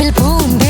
il punto.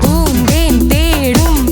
பூந்தேன் தேடும்